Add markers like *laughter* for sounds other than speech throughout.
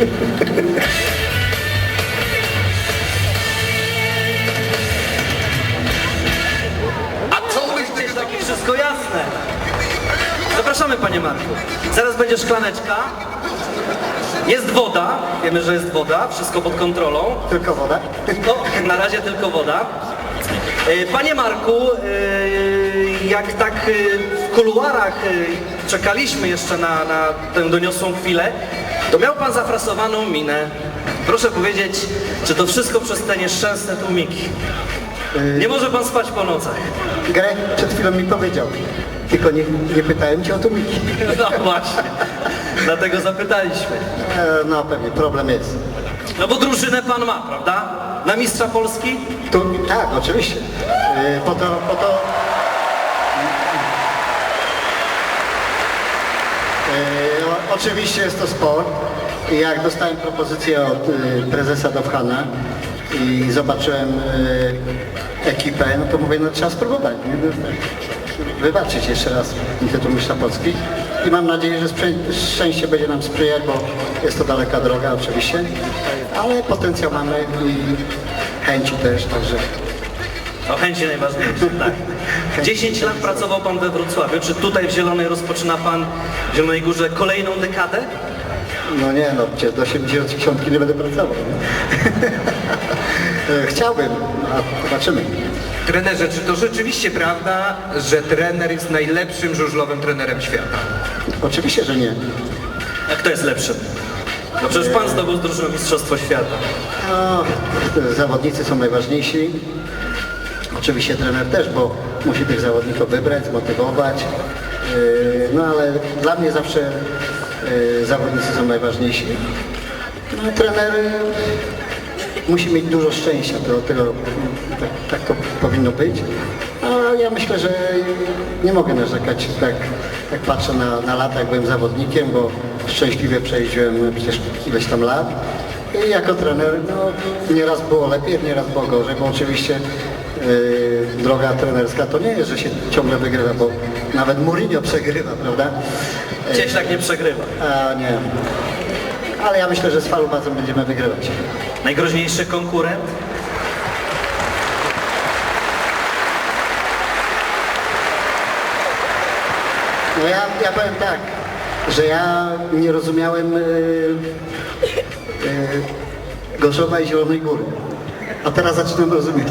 Jest takie wszystko jasne. Zapraszamy panie Marku. Zaraz będzie szklaneczka. Jest woda, wiemy, że jest woda, wszystko pod kontrolą. Tylko woda. No, na razie tylko woda. E, Panie Marku, e, jak tak e, w kuluarach czekaliśmy jeszcze na, na tę doniosłą chwilę, to miał pan zafrasowaną minę. Proszę powiedzieć, czy to wszystko przez te nieszczęsne tłumiki? Nie może pan spać po nocach. Greg przed chwilą mi powiedział. Tylko nie, nie pytałem cię o tłumiki. No właśnie, dlatego zapytaliśmy. E, no pewnie, problem jest. No bo drużynę pan ma, prawda? Na mistrza Polski? Tu, tak, oczywiście. E, po to, po to... E, o, oczywiście jest to sport. Jak dostałem propozycję od e, prezesa Dowhana i zobaczyłem e, ekipę, no to mówię, no trzeba spróbować. No, Wybaczyć jeszcze raz tytuł mistrza Polski. I mam nadzieję, że szczęście będzie nam sprzyjać, bo jest to daleka droga oczywiście, ale potencjał mamy i chęci też, także O chęci najważniejsze, tak. 10 lat pracował pan we Wrocławiu. Czy tutaj w Zielonej rozpoczyna pan w Zielonej Górze kolejną dekadę? no nie no, przecież do 80 nie będę pracował. Nie? *laughs* Chciałbym, a zobaczymy. Trenerze, czy to rzeczywiście prawda, że trener jest najlepszym żużlowym trenerem świata? Oczywiście, że nie. A kto jest lepszy? No przecież pan zdobył z drużyną Mistrzostwo Świata. No, zawodnicy są najważniejsi. Oczywiście trener też, bo musi tych zawodników wybrać, zmotywować. Yy, No ale dla mnie zawsze yy, zawodnicy są najważniejsi. No, trener yy, musi mieć dużo szczęścia, to tego, tak, tak to powinno być. A ja myślę, że nie mogę narzekać, tak, jak patrzę na, na lata, jak byłem zawodnikiem, bo szczęśliwie przejeździłem przecież ileś tam lat. I jako trener, no, nieraz było lepiej, nieraz było gorzej, bo oczywiście yy, droga trenerska to nie jest, że się ciągle wygrywa, bo nawet Mourinho przegrywa, prawda? Cieś tak nie przegrywa. A nie. Ale ja myślę, że z Falubazem będziemy wygrywać. Najgroźniejszy konkurent? No ja, ja powiem tak, że ja nie rozumiałem yy, yy, Gorzowa i Zielonej Góry. A teraz zaczynam rozumieć.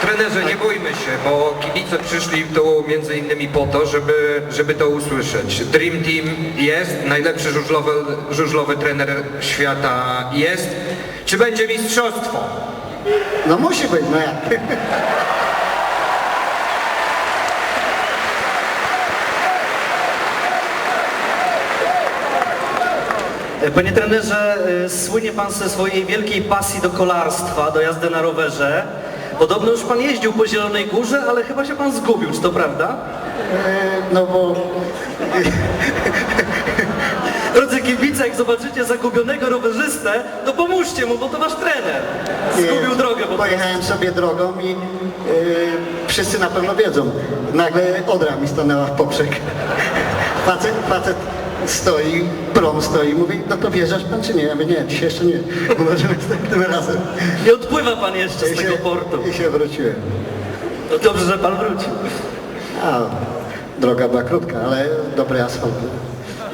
Trenerze, nie bójmy się, bo kibice przyszli tu między innymi po to, żeby, żeby to usłyszeć. Dream Team jest, najlepszy żużlowy, żużlowy trener świata jest. Czy będzie mistrzostwo? No musi być, no jak? Panie trenerze, e, słynie pan ze swojej wielkiej pasji do kolarstwa, do jazdy na rowerze. Podobno już pan jeździł po Zielonej Górze, ale chyba się pan zgubił, czy to prawda? Yy, No bo *laughs* Drodzy kibice, jak zobaczycie zagubionego rowerzystę, to pomóżcie mu, bo to wasz trener. Zgubił drogę, bo pojechałem sobie drogą i yy, wszyscy na pewno wiedzą. Nagle Odra mi stanęła w poprzek. *laughs* Facet, facet stoi, prom stoi, mówi, no to wjeżdżasz pan czy nie? Ja mówię, nie, dzisiaj jeszcze nie. *laughs* Może następnym razem. nie odpływa pan jeszcze z I tego się, portu. I się wróciłem. No dobrze, że pan wrócił. A, droga była krótka, ale dobry asfalt.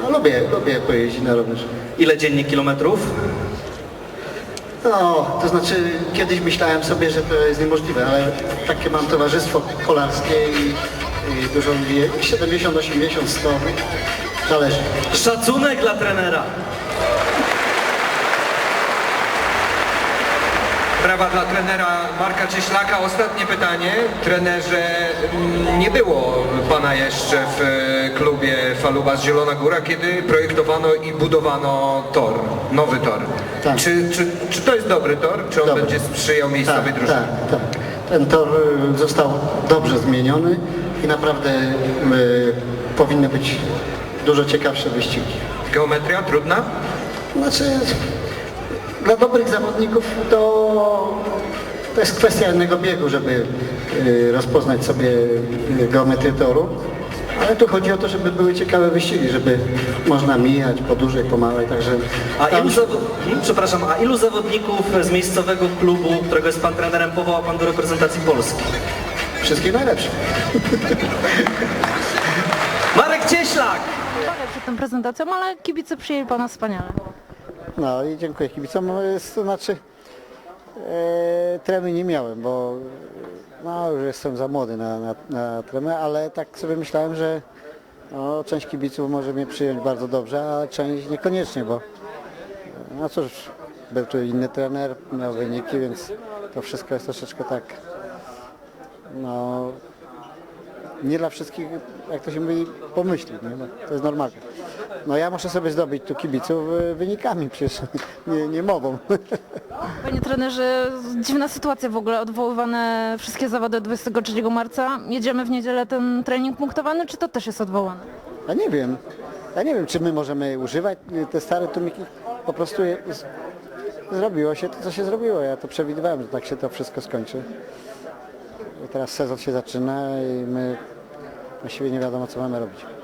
No lubię, lubię pojeździć na rowerze. Ile dziennie kilometrów? No, to znaczy kiedyś myślałem sobie, że to jest niemożliwe, ale takie mam towarzystwo kolarskie i, i dużo ludzi, 70, 80, 100, zależy. Szacunek dla trenera. Brawa dla trenera Marka Cieślaka. Ostatnie pytanie. Trenerze, mm, nie było pana jeszcze w e, klubie Falubas Zielona Góra, kiedy projektowano i budowano tor, nowy tor. Tak. Czy, czy, czy to jest dobry tor? Czy on Dobry. będzie sprzyjał miejscowej tak, drużynie? tak, tak. Ten tor y, został dobrze zmieniony i naprawdę y, powinny być dużo ciekawsze wyścigi. Geometria trudna? Znaczy, dla dobrych zawodników to, to jest kwestia jednego biegu, żeby y, rozpoznać sobie y, geometrię toru. Ale tu chodzi o to, żeby były ciekawe wyścigi, żeby można mijać po dużej, po małej, także... A ilu, zawo- hmm, przepraszam, a ilu zawodników z miejscowego klubu, którego jest pan trenerem, powołał pan do reprezentacji Polski? Wszystkich najlepszych. Marek Cieślak! Uwagę przed tą prezentacją, ale kibice przyjęli Pana wspaniale. No i dziękuję kibicom. Jest, to znaczy e, tremy nie miałem, bo no, już jestem za młody na, na, na tremę, ale tak sobie myślałem, że no, część kibiców może mnie przyjąć bardzo dobrze, a część niekoniecznie, bo no cóż, był tu inny trener, miał wyniki, więc to wszystko jest troszeczkę tak no nie dla wszystkich, jak to się mówi, pomyśli, nie? No, to jest normalne. No ja muszę sobie zdobyć tu kibiców e, wynikami przecież, *laughs* nie, nie mową. *laughs* Panie trenerze, dziwna sytuacja w ogóle, odwoływane wszystkie zawody 23 marca. Jedziemy w niedzielę ten trening punktowany, czy to też jest odwołane? Ja nie wiem, ja nie wiem, czy my możemy używać e, te stare tłumiki, po prostu je, zrobiło się to, co się zrobiło. Ja to przewidywałem, że tak się to wszystko skończy. Teraz sezon się zaczyna i my właściwie nie wiadomo, co mamy robić.